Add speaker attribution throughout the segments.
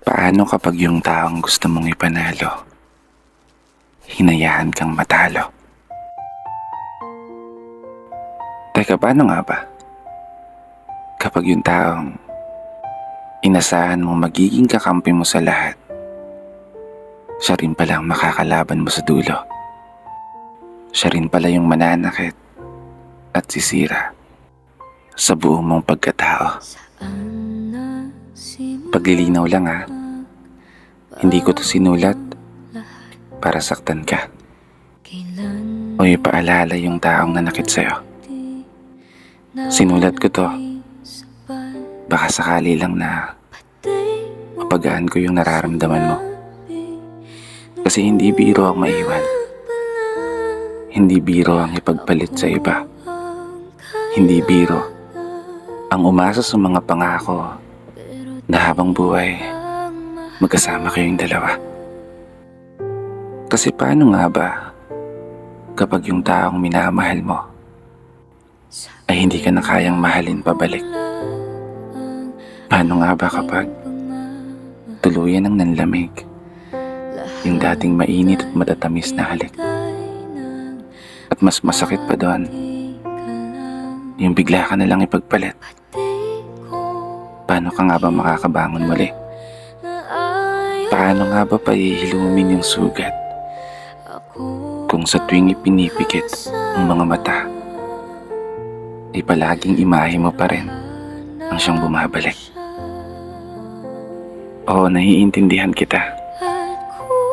Speaker 1: Paano kapag yung taong gusto mong ipanalo, hinayaan kang matalo? Teka, paano nga ba? Kapag yung taong inasahan mong magiging kakampi mo sa lahat, siya rin pala ang makakalaban mo sa dulo. Siya rin pala yung mananakit at sisira sa buong mong pagkatao. Paglilinaw lang ha, hindi ko to sinulat para saktan ka o ipaalala yung taong nanakit sa'yo. Sinulat ko to, baka sakali lang na mapagaan ko yung nararamdaman mo. Kasi hindi biro ang maiwan. Hindi biro ang ipagpalit sa iba. Hindi biro ang umasa sa mga pangako na habang buhay, magkasama kayong dalawa. Kasi paano nga ba kapag yung taong minamahal mo ay hindi ka na kayang mahalin pabalik? Paano nga ba kapag tuluyan ng nanlamig yung dating mainit at matatamis na halik? At mas masakit pa doon, yung bigla ka na lang ipagpalit. Paano ka nga ba makakabangon muli? Paano nga ba pahihilumin yung sugat kung sa tuwing ipinipikit ang mga mata ay palaging imahe mo pa rin ang siyang bumabalik? Oo, naiintindihan kita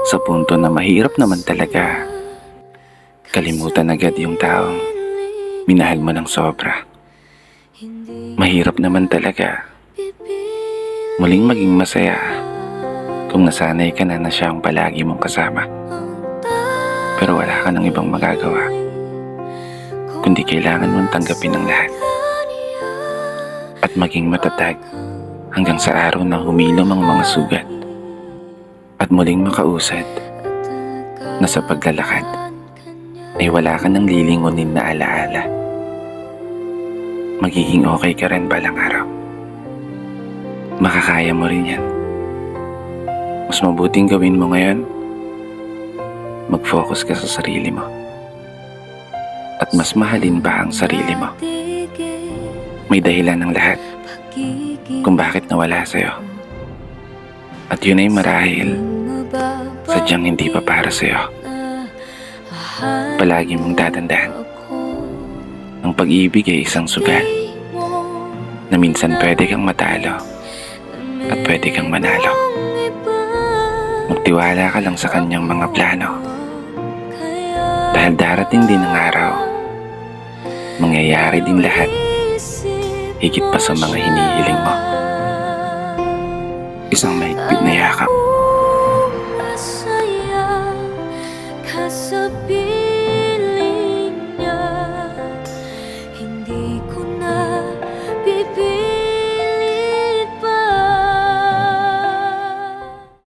Speaker 1: sa punto na mahirap naman talaga kalimutan agad yung taong minahal mo ng sobra. Mahirap naman talaga muling maging masaya kung nasanay ka na na siya ang palagi mong kasama. Pero wala ka ng ibang magagawa kundi kailangan mong tanggapin ang lahat at maging matatag hanggang sa araw na humilom ang mga sugat at muling makausad na sa paglalakad ay wala ka ng lilingunin na alaala. Magiging okay ka rin balang araw. Makakaya mo rin yan. Mas mabuting gawin mo ngayon, mag-focus ka sa sarili mo. At mas mahalin pa ang sarili mo. May dahilan ng lahat kung bakit nawala sa'yo. At yun ay marahil sadyang hindi pa para sa'yo. Palagi mong tatandaan, ang pag-ibig ay isang sugal na minsan pwede kang matalo at pwede kang manalo. Magtiwala ka lang sa kanyang mga plano. Dahil darating din ang araw, mangyayari din lahat higit pa sa mga hinihiling mo. Isang mahigpit na yakap